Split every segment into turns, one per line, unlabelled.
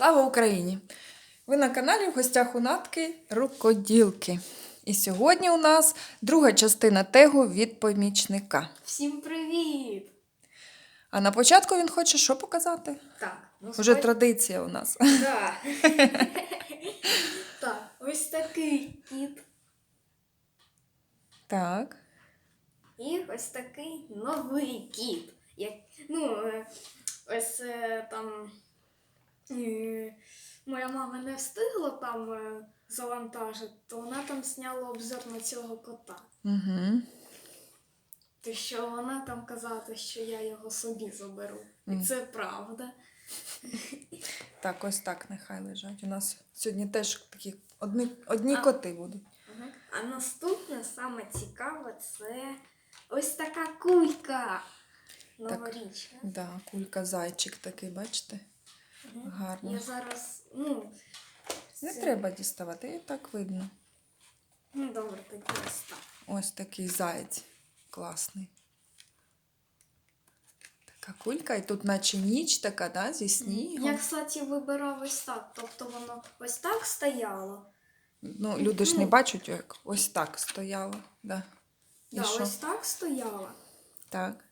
Слава Україні! Ви на каналі в гостях у Натки Рукоділки. І сьогодні у нас друга частина тегу від помічника.
Всім привіт!
А на початку він хоче що показати?
Так, ну
Уже
спо-
традиція у нас.
Да. так, ось такий кіт.
Так.
І ось такий новий кіт. Як, ну, е, ось е, там моя мама не встигла там е, завантажити, то вона там зняла обзор на цього кота.
Угу.
То що вона там казала, що я його собі заберу. І це правда.
Так, ось так нехай лежать. У нас сьогодні теж такі одні, одні
А.
коти будуть.
А наступне саме цікаве це ось така кулька. Новорічна.
Да, кулька зайчик такий, бачите? Гарно.
Я зараз, ну,
Не
це-
треба діставати, і так видно.
Ну, добре, тоді так.
Ось такий заєць класний. Така кулька, і тут наче ніч така, да, зі снігом.
Я, кстати, вибирав ось так. Тобто воно ось так стояло.
Ну, люди ж не
Ну.
бачать, як ось так стояло. Да. І
Да,
що?
ось так стояло.
Так.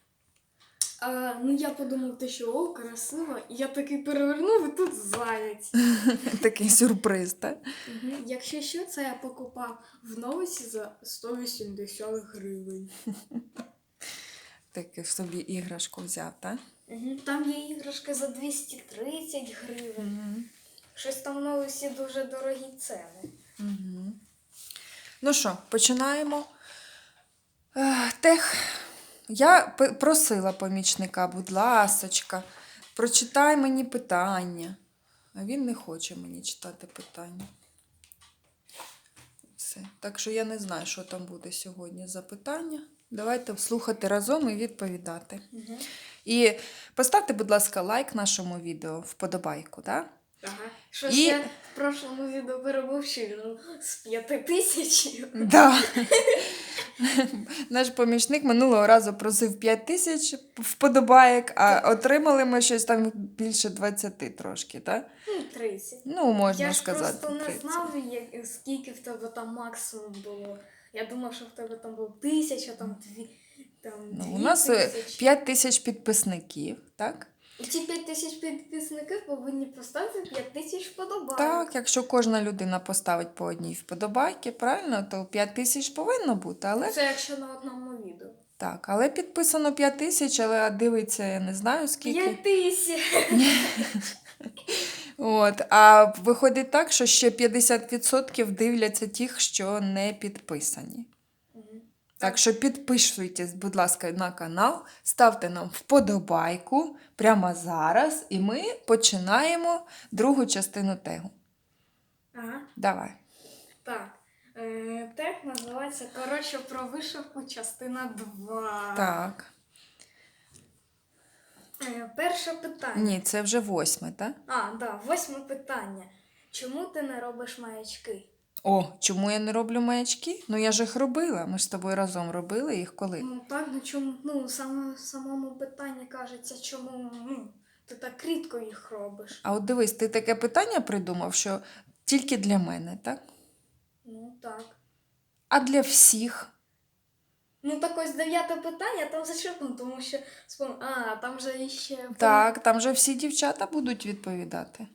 А, ну я подумав, те, що о, красиво. І я такий перевернув, і тут заяць.
Такий сюрприз, так?
Мгм. Якщо що, це я покупав в новості за 180 гривень.
Таки в собі іграшку взяв, так?
Мгм. Там є іграшки за 230 гривень. Щось там в новості дуже дорогі ціни.
Угу. Ну що, починаємо. Ех, Тех. Я просила помічника, будь ласочка, прочитай мені питання. А він не хоче мені читати питання. Все. Так що я не знаю, що там буде сьогодні за питання. Давайте слухати разом і відповідати.
Угу.
І поставте, будь ласка, лайк нашому відео, вподобайку, так?
Ага. Щось
І-
я в прошлому відео перебув ще з 5 тисяч.
Да. Наш помічник минулого разу просив 5 тисяч вподобаєк, а отримали ми щось там більше 20 трошки, так?
Ну, 30.
Ну, можна
я ж
сказати.
просто не знав, як, скільки в тебе там максимум було. Я думав, що в тебе там було тисяча, там дві. Там,
Ну,
дві
у нас
тисячі.
5 тисяч підписників, так?
Ці 5 тисяч підписників повинні поставити 5 тисяч вподобайок.
Так, якщо кожна людина поставить по одній вподобайки, правильно, то 5 тисяч повинно бути, але
Це якщо на одному відео.
так, але підписано 5 тисяч, але дивиться, я не знаю скільки.
5 тисяч.
От, а виходить так, що ще 50% дивляться тих, що не підписані. Так що підписуйтесь, будь ласка, на канал, ставте нам вподобайку прямо зараз, і ми починаємо другу частину тегу.
Ага.
Давай.
Так. Е, тег називається Коротше про вишивку частина 2.
Так.
Е, перше питання.
Ні, це вже восьме, так?
А, да, восьме питання. Чому ти не робиш маячки?
О, чому я не роблю маячки? Ну я ж їх робила. Ми ж з тобою разом робили їх коли?
Ну так, ну чому, ну саме самому питанні кажеться, чому ну, ти так рідко їх робиш.
А от дивись, ти таке питання придумав, що тільки для мене, так?
Ну так.
А для всіх.
Ну так ось дев'яте питання там зачерпнуто, тому що а, там же іще.
Так, там же всі дівчата будуть відповідати.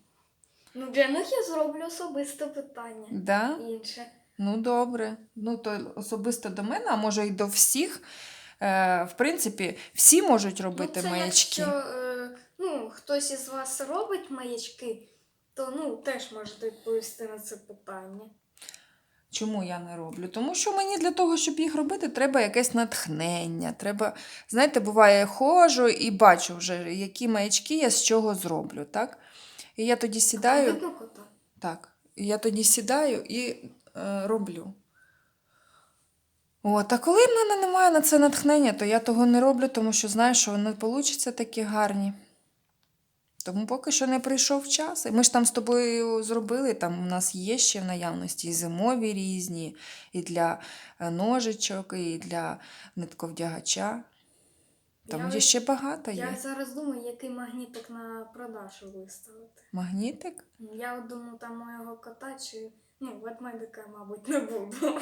Ну для них я зроблю особисте питання.
Да?
Інше.
Ну, добре. Ну, то особисто до мене, а може і до всіх. Е, в принципі, всі можуть робити
ну, це
маячки.
Якщо е, ну, хтось із вас робить маячки, то ну, теж можете відповісти на це питання.
Чому я не роблю? Тому що мені для того, щоб їх робити, треба якесь натхнення. Треба, знаєте, буває, я ходжу і бачу вже, які маячки я з чого зроблю, так? І я тоді сідаю. Так. І я тоді сідаю і е, роблю. От, а коли в мене немає на це натхнення, то я того не роблю, тому що знаю, що вони получаться такі гарні. Тому поки що не прийшов час. І ми ж там з тобою зробили, там у нас є ще в наявності і зимові різні, і для е, ножичок, і для нитковдягача. Там
Я
є ще багато
Я
є.
зараз думаю, який магнітик на продажу виставити.
Магнітик?
Я от думаю, там моєго кота чи ну, ведмедика, мабуть, не буду.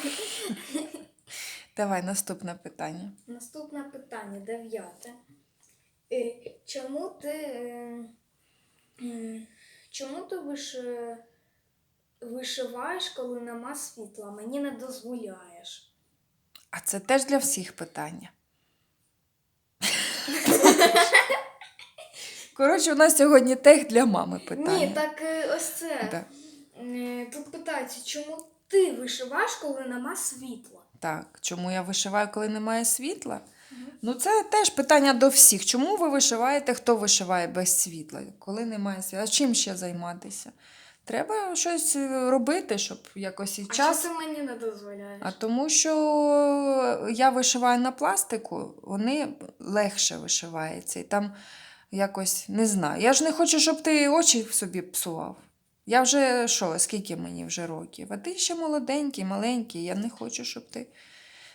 Давай наступне питання.
Наступне питання, дев'яте. Е, Чому ти, е, чому ти виш, вишиваєш, коли нема світла? Мені не дозволяєш.
А це теж для всіх питання. Коротше, у нас сьогодні тех для мами питання.
Ні, так е, ось це.
Да.
Е, Тут питається, чому ти вишиваєш, коли нема світла?
Так, чому я вишиваю, коли немає світла?
Мгм.
Ну, це теж питання до всіх. Чому ви вишиваєте, хто вишиває без світла, коли немає світла? А чим ще займатися? Треба щось е, робити, щоб якось і
А
час.
чого ти мені не дозволяєш?
А тому що я вишиваю на пластику, вони легше вишиваються. І там якось не знаю. Я ж не хочу, щоб ти очі собі псував. Я вже що, скільки мені вже років? А ти ще молоденький, маленький. Я не хочу, щоб ти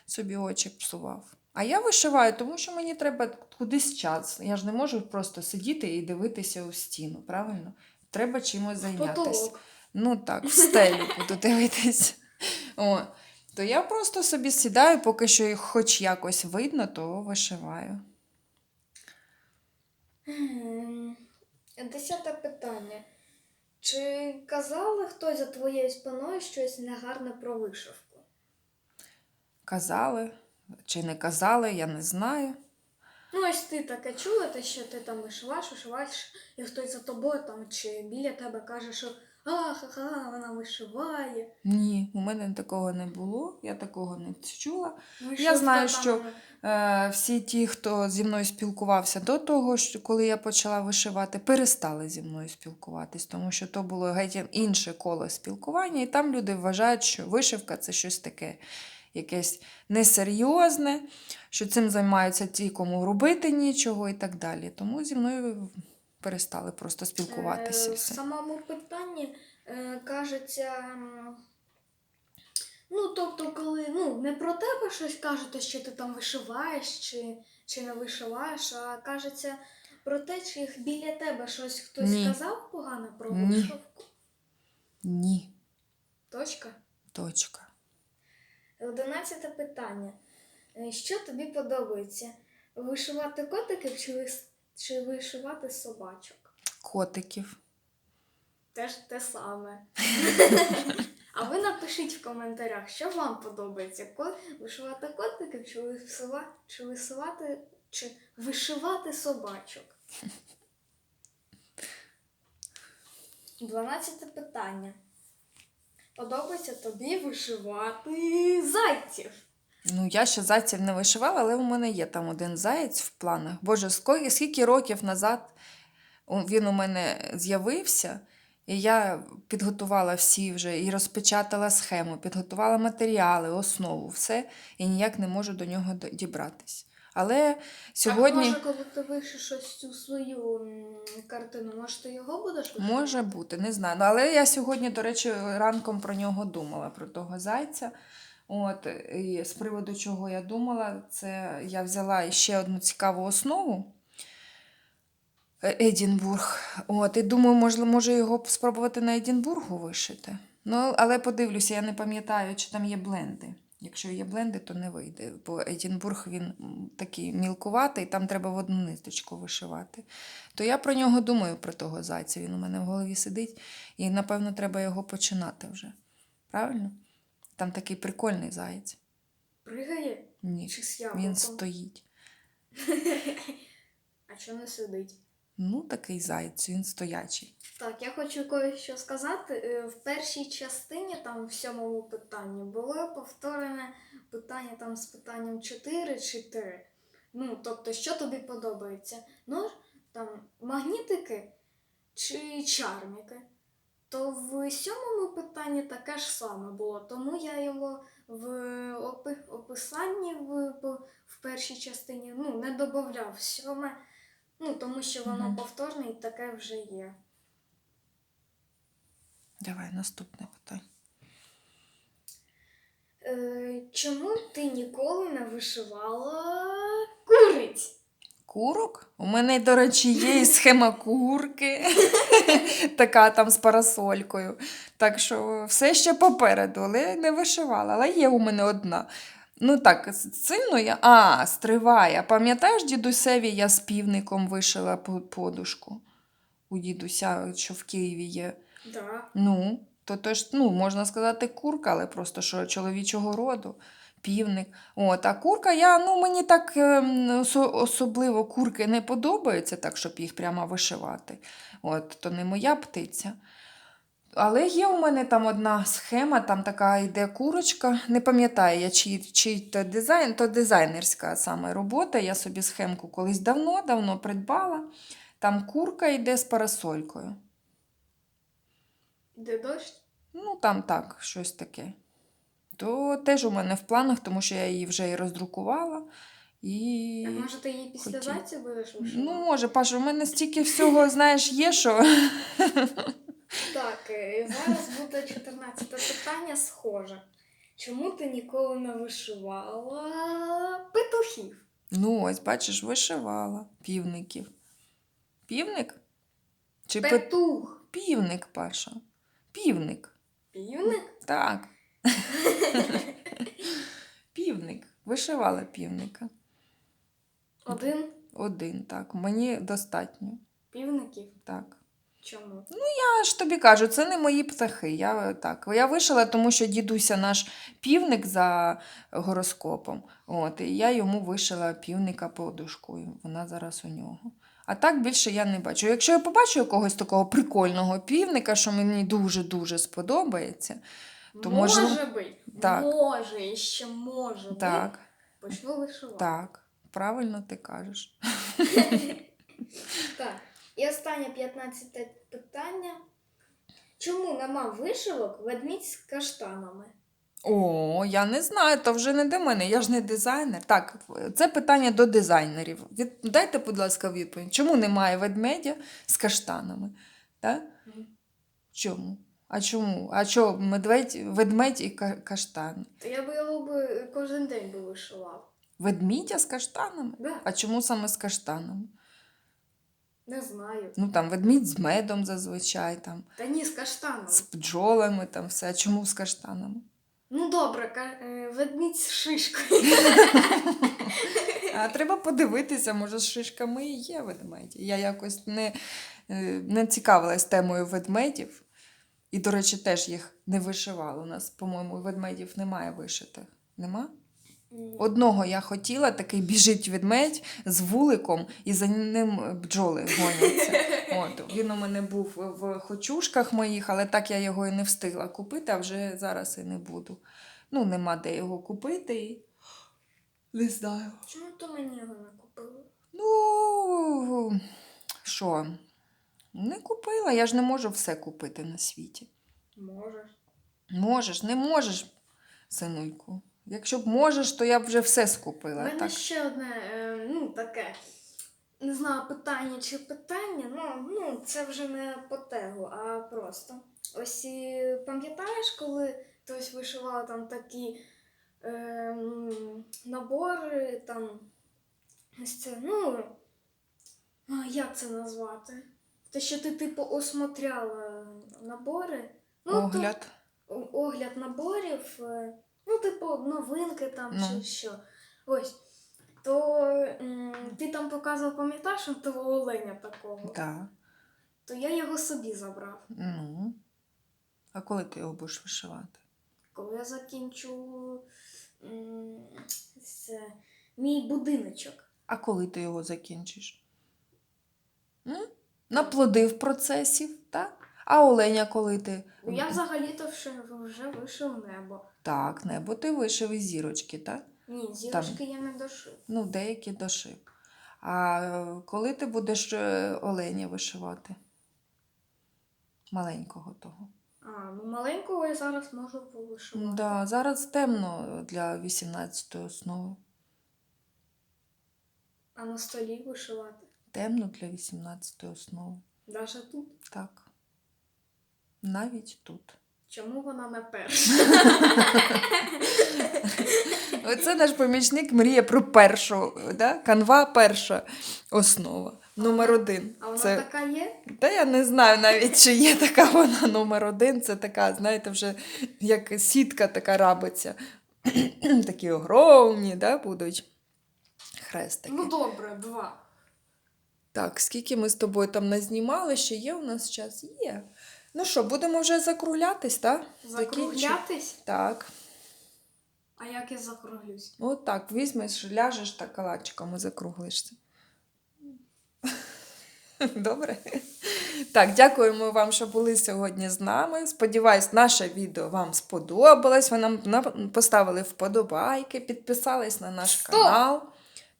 собі очі псував. А я вишиваю, тому що мені треба кудись час. Я ж не можу просто сидіти і дивитися у стіну, правильно? Треба чимось зайнятися. Ну так, в стелю буду дивитись. О, то я просто собі сідаю, поки що їх хоч якось видно, то вишиваю.
Десяте питання. Чи казали хтось за твоєю спиною щось негарне про вишивку?
Казали чи не казали, я не знаю.
Ну, ось ти таке чула, те, що ти там вишиваєш, вишиваєш, і хтось за тобою там чи біля тебе каже, що ха-ха, вона вишиває.
Ні, у мене такого не було, я такого не чула.
Вишивка
знаю,
там,
що Е, всі ті, хто зі мною спілкувався до того, що коли я почала вишивати, перестали зі мною спілкуватись, тому що то було геть інше коло спілкування, і там люди вважають, що вишивка це щось таке, якесь несерйозне, що цим займаються ті, кому робити нічого і так далі. Тому зі мною перестали просто спілкуватися.
Е, В самому питанні е, кажеться. Ну, тобто, коли ну, не про тебе щось кажете, що ти там вишиваєш чи, чи не вишиваєш, а кажеться про те, чи їх біля тебе щось хтось
Ні.
сказав погано про
Ні.
вишивку.
Ні,
Точка.
точка.
Одинадцяте питання. Е, Що тобі подобається? Вишивати котиків чи, вис- чи вишивати собачок?
Котиків.
Теж те саме. А ви напишіть в коментарях, що вам подобається: вишивати котиків, чи вишивати, чи вишивати, чи вишивати собачок. Дванадцяте питання. Подобається тобі вишивати зайців?
Ну, я ще зайців не вишивала, але у мене є там один заєць в планах. Боже, скільки, скільки років назад він у мене з'явився, і я підготувала всі вже і розпечатала схему, підготувала матеріали, основу, все, і ніяк не можу до нього дібратись. Але сьогодні
А може, коли ти вишиш ось цю свою картину, може ти його будеш вишивати?
може бути, не знаю. Ну, але я сьогодні, до речі, ранком про нього думала, про того зайця. От, і з приводу чого я думала, це я взяла ще одну цікаву основу. Е, Едінбург. От, і думаю, можливо, може його спробувати на Едінбургу вишити. Ну, але подивлюся, я не пам'ятаю, чи там є бленди. Якщо є бленди, то не вийде, бо Едінбург він такий мілкуватий, там треба в одну ниточку вишивати. То я про нього думаю, про того зайця. Він у мене в голові сидить, і напевно треба його починати вже. Правильно? Там такий прикольний заєць.
Пригає?
Ні,
Чи з яблуком?
він стоїть.
А чого не сидить?
Ну, такий заєць, він стоячий.
Так, я хочу кое-що сказати. Е, В першій частині, там в сьомому питанні, було повторене питання там з питанням 4 чи 3. Ну, тобто, що тобі подобається? Ну, там магнітики чи чарміки? То в сьомому питанні таке ж саме було, тому я його в описанні в, в першій частині ну, не додавав сьоме, ну, тому що воно
Мгм.
повторне і таке вже є.
Давай наступне питання.
Е, чому ти ніколи не вишивала куриць?
Курок? У мене, до речі, є і схема курки, така там з парасолькою. Так що все ще попереду, але не вишивала. Але є у мене одна. Ну так, сильно я. А, стриває. Пам'ятаєш, дідусеві я з півником вишила подушку? У дідуся, що в Києві є.
Да.
Ну, то, то ну, можна сказати, курка, але просто що чоловічого роду, півник. От, а курка, я, ну, мені так ем, особливо курки не подобаються, так, щоб їх прямо вишивати. От, то не моя птиця. Але є у мене там одна схема, там така йде курочка. Не пам'ятаю я, чий, чий то дизайн, то дизайнерська саме робота. Я собі схемку колись давно-давно придбала. Там курка йде з парасолькою.
Де дощ?
Ну, там так, щось таке. То теж у мене в планах, тому що я її вже і роздрукувала. І...
А може ти її після заці будеш?
Ну, може, Паша, у мене стільки всього, знаєш, є, що.
Так, е, зараз буде 14 питання схоже. Чому ти ніколи не вишивала петухів?
Ну, ось, бачиш, вишивала півників. Півник? Чи пе-
Петух.
півник, Паша? Півник.
Півник?
Так. Півник. Вишивала півника.
Один
Один, так. Мені достатньо.
півників.
Так.
Чому?
Ну, Я ж тобі кажу, це не мої птахи. Я, так, я вишила, тому що дідуся наш півник за гороскопом. От, і я йому вишила півника подушкою. Вона зараз у нього. А так більше я не бачу. Якщо я побачу якогось такого прикольного півника, що мені дуже-дуже сподобається, То
може
можливо-
бути.
Так.
Може, і ще може
так,
бути. Почну вишивати.
так, правильно ти кажеш.
Так. І останнє 15 питання. Чому нема вишивок ведмідь з каштанами?
О, я не знаю, то вже не до мене, я ж не дизайнер. Так, це питання до дизайнерів. Від... Дайте, будь ласка, відповідь. Чому немає ведмедя з каштанами? Так?
Мгм.
Чому? А чому? А що медведь, ведмедь і каштан?
То я би його би кожен день би вишивав.
Ведмідя з каштанами?
Да,
А чому саме з каштанами?
Не знаю.
Ну там ведмідь з медом зазвичай, там,
Та ні, з каштанами.
з бджолами, там все. Чому з каштанами?
Ну добре, ка- е, ведмідь з шишкою.
А треба подивитися, може, з шишками і є ведмеді. Я якось не, е, не цікавилась темою ведмедів. І, до речі, теж їх не вишивали. У нас, по-моєму, ведмедів немає вишитих. Нема? Одного я хотіла, такий біжить ведмедь з вуликом, і за ним бджоли гоняться. От, він у мене був в хочушках моїх, але так я його і не встигла купити, а вже зараз і не буду. Ну, нема де його купити. І... Не знаю.
Чому то мені його не купили?
Ну, що? Не купила, я ж не можу все купити на світі.
Можеш.
Можеш, не можеш, синульку. Якщо б можеш, то я б вже все скупила.
У мене
Так.
ще одне, е, ну, таке. Не знаю, питання чи питання, ну, ну це вже не по тегу, а просто. Ось і пам'ятаєш, коли хтось вишивав там такі е, набори, там ось це, ну, як це назвати? Те, що ти, типу, осмотряла набори. Ну,
Огляд.
о- огляд наборів, е, ну, типу, новинки там
Ну.
чи що. Ось. То м, ти там показував, пам'ятаєш, того оленя такого,
Так.
то я його собі забрав.
Ну. А коли ти його будеш вишивати?
Коли я закінчу м, це, мій будиночок.
А коли ти його закінчиш? М? Наплодив процесів, так? А оленя коли ти?
Я взагалі-то вже, вишив небо.
Так, небо ти вишив і зірочки, так?
Ні, зірочки я не дошив.
Ну, деякі дошив. А е, коли ти будеш е, оленя вишивати? Маленького того.
А, ну маленького я зараз можу повишивати.
Да, зараз темно для 18 основи.
А на столі вишивати.
Темно для 18 основи.
Даже тут.
Так. Навіть тут.
Чому вона не перша?
Оце наш помічник мріє про першу. Да? Канва перша основа. Номер один.
А вона
Це...
така є?
Та я не знаю навіть, чи є така вона номер один. Це така, знаєте, вже як сітка така рабиться. Такі огромні, да, будуть. Хрестики.
Ну добре, два.
Так, скільки ми з тобою там назнімали, ще є у нас час? Є. Ну що, будемо вже закруглятись, так?
Закруглятись?
Так.
А як я закруглюсь?
От так, візьмеш, ляжеш та калачиком і закруглишся. Добре? Так, дякуємо вам, що були сьогодні з нами. Сподіваюсь, наше відео вам сподобалось. Ви нам поставили вподобайки, підписались на наш
Стоп!
канал.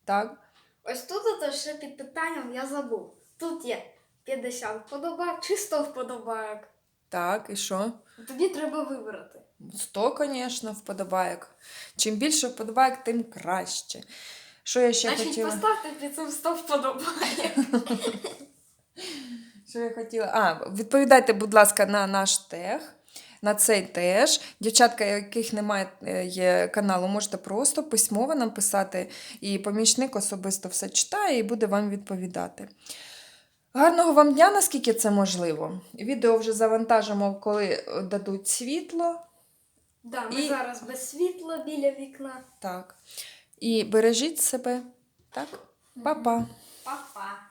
Так.
Ось тут ще під питанням я забув. Тут є 50 вподобайок чи 100 вподобайок.
Так, і що?
Тоді треба вибрати.
100, звісно, вподобайок. Чим більше вподобайок, тим краще. Що я ще
Значить,
хотіла?
поставте під цим 100 вподобайок.
Що я хотіла? А, відповідайте, будь ласка, на наш тег. На цей теж. Дівчатка, яких немає е, є каналу, можете просто письмово нам писати, і помічник особисто все читає і буде вам відповідати. Гарного вам дня, наскільки це можливо. Відео вже завантажимо, коли е, дадуть світло.
Да, ми
І-
зараз без світла біля вікна.
Так. І бережіть себе. Так? Па-па.
Па-па.